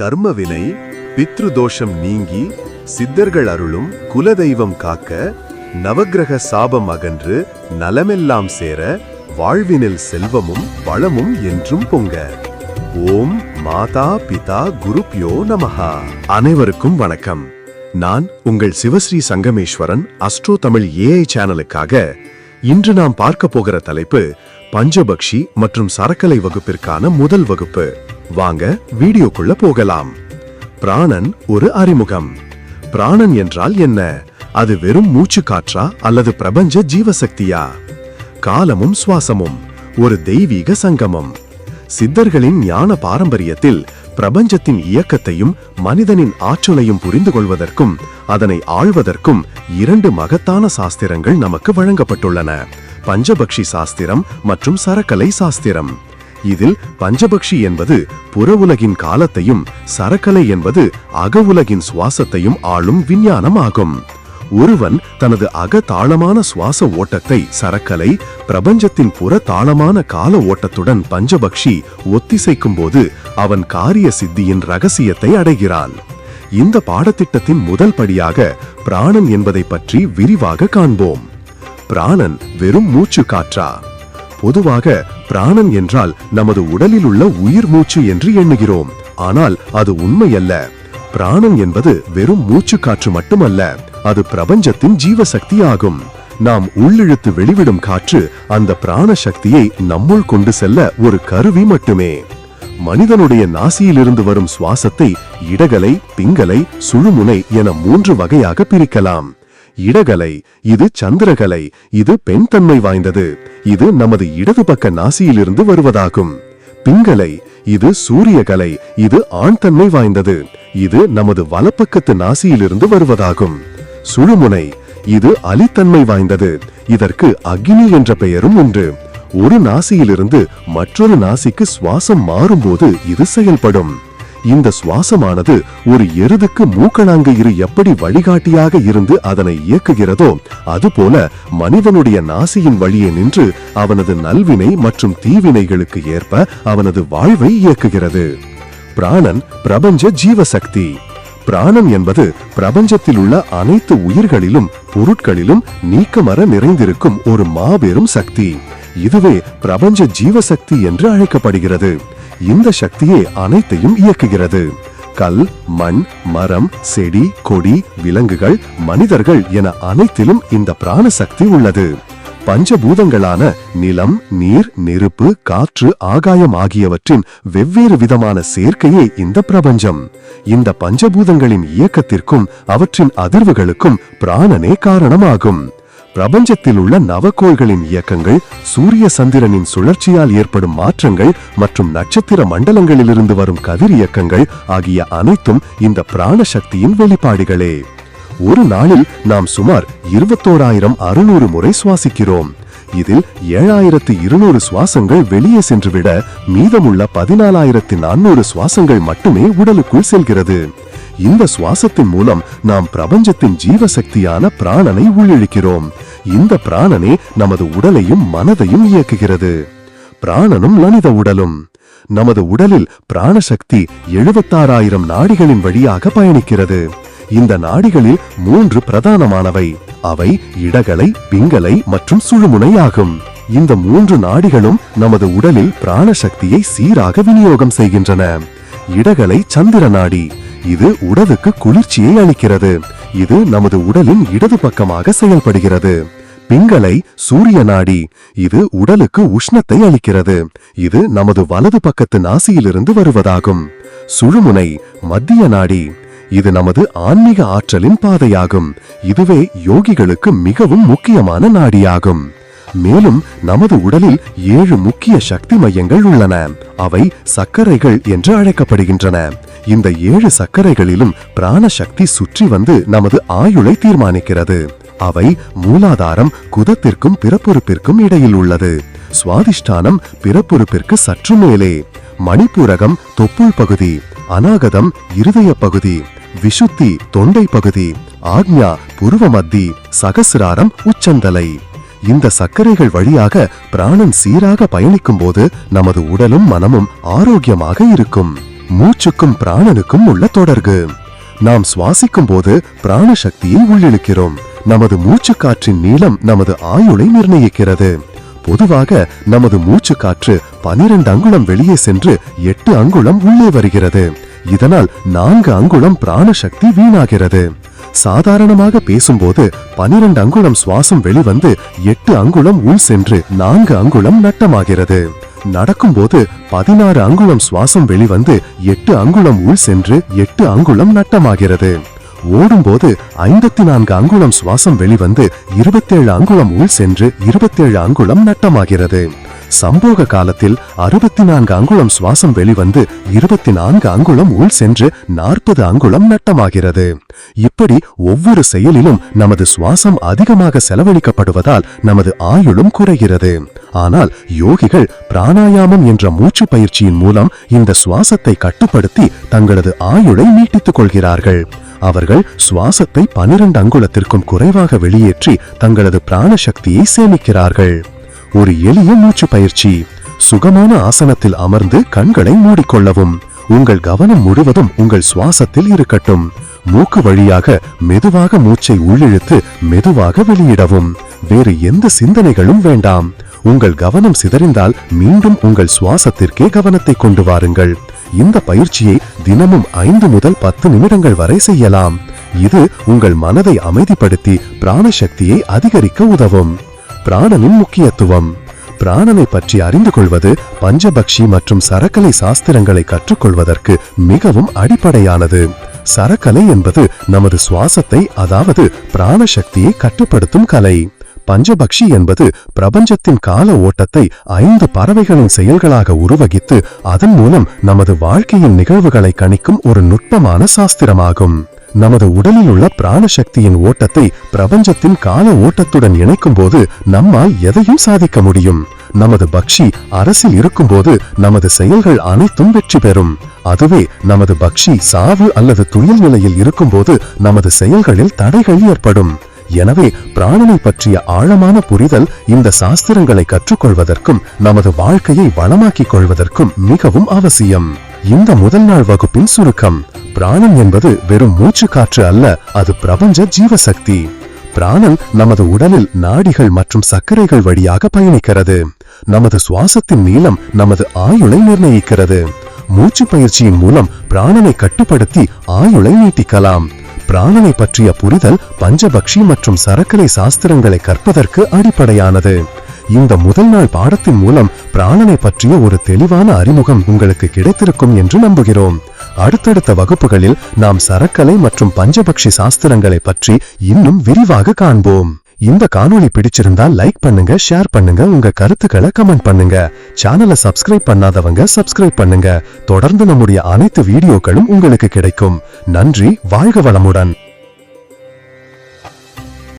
கர்மவினை பித்ருதோஷம் நீங்கி சித்தர்கள் அருளும் குலதெய்வம் காக்க நவக்கிரக சாபம் அகன்று நலமெல்லாம் சேர வாழ்வினில் செல்வமும் வளமும் என்றும் பொங்க. ஓம் மாதா பிதா குருப்யோ நமஹா. அனைவருக்கும் வணக்கம். நான் உங்கள் சிவஸ்ரீ சங்கமேஸ்வரன் அஸ்ட்ரோ தமிழ் ஏஐ சேனலுக்காக இன்று நாம் பார்க்க போகிற தலைப்பு பஞ்சபக்ஷி மற்றும் சரக்கலை வகுப்பிற்கான முதல் வகுப்பு. வாங்க வீடியோக்குள்ள போகலாம். பிராணன் ஒரு அறிமுகம். பிராணன் என்றால் என்ன? அது வெறும் மூச்சு காற்றா அல்லது பிரபஞ்ச ஜீவசக்தியா? காலமும் சுவாசமும் ஒரு தெய்வீக சங்கமம். சித்தர்களின் ஞான பாரம்பரியத்தில் பிரபஞ்சத்தின் இயக்கத்தையும் மனிதனின் ஆற்றலையும் புரிந்து கொள்வதற்கும் அதனை ஆழ்வதற்கும் இரண்டு மகத்தான சாஸ்திரங்கள் நமக்கு வழங்கப்பட்டுள்ளன. பஞ்சபக்ஷி சாஸ்திரம் மற்றும் சரக்கலை சாஸ்திரம். இதில் பஞ்சபக்ஷி என்பது புற உலகின் காலத்தையும் சரக்கலை என்பது அக உலகின் சுவாசத்தையும் ஆளும் விஞ்ஞானம் ஆகும் ஒருவன் தனது அக தாளமான சுவாச ஓட்டத்தை சரக்கலை பிரபஞ்சத்தின் புற தாளமான கால ஓட்டத்துடன் பஞ்சபக்ஷி ஒத்திசைக்கும் போது அவன் காரிய சித்தியின் ரகசியத்தை அடைகிறான். இந்த பாடத்திட்டத்தின் முதல் படியாக பிராணன் என்பதை பற்றி விரிவாக காண்போம். பிராணன் வெறும் மூச்சு காற்றா? பொதுவாக பிராணன் என்றால் நமது உடலில் உள்ள உயிர் மூச்சு என்று எண்ணுகிறோம். ஆனால் அது உண்மையல்ல. பிராணன் என்பது வெறும் மூச்சு காற்று மட்டுமல்ல அது பிரபஞ்சத்தின் ஜீவசக்தி ஆகும் நாம் உள்ளிழுத்து வெளிவிடும் காற்று அந்த பிராண சக்தியை நம்முள் கொண்டு செல்ல ஒரு கருவி மட்டுமே. மனிதனுடைய நாசியிலிருந்து வரும் சுவாசத்தை இடகலை பிங்கலை சுழுமுனை என மூன்று வகையாக பிரிக்கலாம். இடகலை இது சந்திரகலை இது பெண் தன்மை வாய்ந்தது. இது நமது இடது பக்க நாசியிலிருந்து வருவதாகும். பிங்கலை இது சூரியகலை இது ஆண் தன்மை வாய்ந்தது. இது நமது வலப்பக்கத்து நாசியிலிருந்து வருவதாகும். சுழுமுனை இது அலித்தன்மை வாய்ந்தது. இதற்கு அக்னி என்ற பெயரும் உண்டு. ஒரு நாசியிலிருந்து மற்றொரு நாசிக்கு சுவாசம் மாறும்போது இது செயல்படும். இந்த சுவாசமானது ஒரு எருதுக்கு மூக்கணாங்கயிறு எப்படி வழிகாட்டியாக இருந்து அதனை இயக்குகிறதோ அதுபோல மனிதனுடைய நாசியின் வழியே நின்று அவனது நல்வினை மற்றும் தீவினைகளுக்கு ஏற்ப அவனது வாழ்வை இயக்குகிறது. பிராணன் பிரபஞ்ச ஜீவசக்தி. பிராணன் என்பது பிரபஞ்சத்தில் உள்ள அனைத்து உயிர்களிலும் பொருட்களிலும் நீக்கமர நிறைந்திருக்கும் ஒரு மாபெரும் சக்தி. இதுவே பிரபஞ்ச ஜீவசக்தி என்று அழைக்கப்படுகிறது. இந்த சக்தியே அனைத்தையும் இயக்குகிறது. கல் மண் மரம் செடி கொடி விலங்குகள் மனிதர்கள் என அனைத்திலும் இந்த பிராண சக்தி உள்ளது. பஞ்சபூதங்களான நிலம் நீர் நெருப்பு காற்று ஆகாயம் ஆகியவற்றின் வெவ்வேறு விதமான சேர்க்கையே இந்த பிரபஞ்சம். இந்த பஞ்சபூதங்களின் இயக்கத்திற்கும் அவற்றின் அதிர்வுகளுக்கும் பிராணனே காரணமாகும். பிரபஞ்சத்தில் உள்ள நவக்கோள்களின் இயக்கங்கள் சூரிய சந்திரனின் சுழற்சியால் ஏற்படும் மாற்றங்கள் மற்றும் நட்சத்திர மண்டலங்களிலிருந்து வரும் கதிர் இயக்கங்கள் ஆகிய அனைத்தும் இந்த பிராண சக்தியின் வெளிப்பாடுகளே. ஒரு நாளில் நாம் சுமார் இருபத்தோராயிரம் அறுநூறு முறை சுவாசிக்கிறோம். இதில் ஏழாயிரத்து இருநூறு சுவாசங்கள் வெளியே சென்றுவிட மீதமுள்ள பதினாலாயிரத்து நானூறு சுவாசங்கள் மட்டுமே உடலுக்குள் செல்கிறது. இந்த சுவாசத்தின் மூலம் நாம் பிரபஞ்சத்தின் ஜீவசக்தியான பிராணனை உள்ளிழுக்கிறோம். இந்த பிராணனே நமது உடலையும் மனதையும் இயக்குகிறது. பிராணனும் மனித உடலும். நமது உடலில் பிராணசக்தி எழுபத்தாறாயிரம் நாடிகளின் வழியாக பயணிக்கிறது. இந்த நாடிகளில் மூன்று பிரதானமானவை. அவை இடகலை பிங்கலை மற்றும் சுழுமுனை ஆகும். இந்த மூன்று நாடிகளும் நமது உடலில் பிராணசக்தியை சீராக விநியோகம் செய்கின்றன. இடகலை சந்திர நாடி. இது உடலுக்கு குளிர்ச்சியை அளிக்கிறது. இது நமது உடலின் இடது பக்கமாக செயல்படுகிறது. பிங்களை சூரிய நாடி இது உடலுக்கு உஷ்ணத்தை அளிக்கிறது. இது நமது வலது பக்கத்து நாசியிலிருந்து வருவதாகும். சுழுமுனை மத்திய நாடி இது நமது ஆன்மீக ஆற்றலின் பாதையாகும். இதுவே யோகிகளுக்கு மிகவும் முக்கியமான நாடியாகும். மேலும் நமது உடலில் ஏழு முக்கிய சக்தி மையங்கள் உள்ளன. அவை சர்க்கரைகள் என்று அழைக்கப்படுகின்றன. இந்த ஏழு சர்க்கரைகளிலும் பிராண சக்தி சுற்றி வந்து நமது ஆயுளை தீர்மானிக்கிறது. அவை மூலாதாரம் குதத்திற்கும் பிறப்புறுப்பிற்கும் இடையில் உள்ளது. சுவாதிஷ்டானம் பிறப்புறுப்பிற்கு சற்று மேலே. மணிப்பூரகம் தொப்புள் பகுதி. அநாகதம் இருதய பகுதி. விஷுத்தி தொண்டை பகுதி. ஆக்ஞா புருவமத்தி சகசிராரம் உச்சந்தலை. இந்த சர்க்கரைகள் வழியாக பிராணன் சீராக பயணிக்கும் போது நமது உடலும் மனமும் ஆரோக்கியமாக இருக்கும். மூச்சுக்கும் பிராணனுக்கும் உள்ள தொடர்பு. நாம் சுவாசிக்கும் போது பிராண சக்தியை உள்ளிழுக்கிறோம். நமது மூச்சு காற்றின் நீளம் நமது ஆயுளை நிர்ணயிக்கிறது. பொதுவாக நமது மூச்சு காற்று பனிரெண்டு அங்குலம் வெளியே சென்று எட்டு அங்குலம் உள்ளே வருகிறது. இதனால் நான்கு அங்குலம் பிராண சக்தி வீணாகிறது. சாதாரணமாக பேசும்போது பனிரெண்டு அங்குலம் சுவாசம் வெளிவந்து எட்டு அங்குலம் உள் சென்று நான்கு அங்குலம் நட்டமாகிறது. நடக்கும்போது பதினாறு அங்குளம் சுவாசம் வெளிவந்து எட்டு அங்குலம் உள் சென்று எட்டு அங்குலம் நட்டமாகிறது. ஓடும்போது ஐம்பத்தி நான்கு அங்குளம் சுவாசம் வெளிவந்து இருபத்தேழு அங்குளம் உள் சென்று இருபத்தேழு அங்குளம் நட்டமாகிறது. சம்போக காலத்தில் அறுபத்தி நான்கு அங்குளம் சுவாசம் வெளிவந்து இருபத்தி நான்கு அங்குளம் உள் சென்று நாற்பது அங்குளம் நட்டமாகிறது. இப்படி ஒவ்வொரு செயலிலும் நமது சுவாசம் அதிகமாக செலவழிக்கப்படுவதால் நமது ஆயுளும் குறைகிறது. ஆனால் யோகிகள் பிராணாயாமம் என்ற மூச்சு பயிற்சியின் மூலம் இந்த சுவாசத்தை கட்டுப்படுத்தி தங்களது ஆயுளை நீட்டித்துக் கொள்கிறார்கள். அவர்கள் சுவாசத்தை பனிரெண்டு அங்குலத்திற்கும் குறைவாக வெளியேற்றி தங்களது பிராண சக்தியை சேமிக்கிறார்கள். ஒரு எளிய மூச்சு பயிற்சி. சுகமான ஆசனத்தில் அமர்ந்து கண்களை மூடிக்கொள்ளவும். உங்கள் கவனம் முழுவதும் உங்கள் சுவாசத்தில் இருக்கட்டும். மூக்கு வழியாக மெதுவாக மூச்சை உள்ளிழுத்து மெதுவாக வெளியிடவும். வேறு எந்த சிந்தனைகளும் வேண்டாம். உங்கள் கவனம் சிதறிந்தால் மீண்டும் உங்கள் சுவாசத்திற்கே கவனத்தை கொண்டு வாருங்கள். இந்த பயிற்சியை தினமும் ஐந்து முதல் பத்து நிமிடங்கள் வரை செய்யலாம். இது உங்கள் மனதை அமைதிப்படுத்தி பிராண சக்தியை அதிகரிக்க உதவும். பிராணனின் முக்கியத்துவம். பிராணனை பற்றி அறிந்து கொள்வது பஞ்சபக்ஷி மற்றும் சரக்கலை சாஸ்திரங்களை கற்றுக்கொள்வதற்கு மிகவும் அடிப்படையானது. சரக்கலை என்பது நமது சுவாசத்தை அதாவது பிராண சக்தியை கட்டுப்படுத்தும் கலை. பஞ்சபக்ஷி என்பது பிரபஞ்சத்தின் கால ஓட்டத்தை ஐந்து பறவைகளின் செயல்களாக உருவகித்து அதன் மூலம் நமது வாழ்க்கையின் நிகழ்வுகளை கணிக்கும் ஒரு நுட்பமான சாஸ்திரமாகும். நமது உடலில் உள்ள பிராண சக்தியின் ஓட்டத்தை பிரபஞ்சத்தின் கால ஓட்டத்துடன் இணைக்கும் போது நம்மால் எதையும் சாதிக்க முடியும். நமது பக்ஷி அரசில் இருக்கும்போது நமது செயல்கள் அனைத்தும் வெற்றி பெறும். அதுவே நமது பக்ஷி சாவு அல்லது துயில் நிலையில் இருக்கும்போது நமது செயல்களில் தடைகள் ஏற்படும். எனவே பிராணனை பற்றிய ஆழமான புரிதல் இந்த சாஸ்திரங்களை கற்றுக்கொள்வதற்கும் நமது வாழ்க்கையை வளமாக்கிக் கொள்வதற்கும் மிகவும் அவசியம். இந்த முதல் நாள் வகுப்பின் சுருக்கம் பிராணன் என்பது வெறும் மூச்சு காற்று அல்ல அது பிரபஞ்ச ஜீவசக்தி. பிராணன் நமது உடலில் நாடிகள் மற்றும் சர்க்கரைகள் வழியாக பயணிக்கிறது. நமது சுவாசத்தின் நீளம் நமது ஆயுளை நிர்ணயிக்கிறது. மூச்சு பயிற்சியின் மூலம் பிராணனை கட்டுப்படுத்தி ஆயுளை நீட்டிக்கலாம். பிராணனை பற்றிய புரிதல் பஞ்சபக்ஷி மற்றும் சரக்கரை சாஸ்திரங்களை கற்பதற்கு அடிப்படையானது. இந்த முதல் நாள் பாடத்தின் மூலம் பிராணனை பற்றிய ஒரு தெளிவான அறிமுகம் உங்களுக்கு கிடைத்திருக்கும் என்று நம்புகிறோம். அடுத்தடுத்த வகுப்புகளில் நாம் சரக்கலை மற்றும் பஞ்சபக்ஷி சாஸ்திரங்களை பற்றி இன்னும் விரிவாக காண்போம். இந்த காணொளி பிடிச்சிருந்தா லைக் பண்ணுங்க ஷேர் பண்ணுங்க உங்க கருத்துக்களை கமெண்ட் பண்ணுங்க. சேனலை சப்ஸ்கிரைப் பண்ணாதவங்க சப்ஸ்கிரைப் பண்ணுங்க. தொடர்ந்து நம்முடைய அனைத்து வீடியோக்களும் உங்களுக்கு கிடைக்கும். நன்றி வாழ்க வளமுடன்.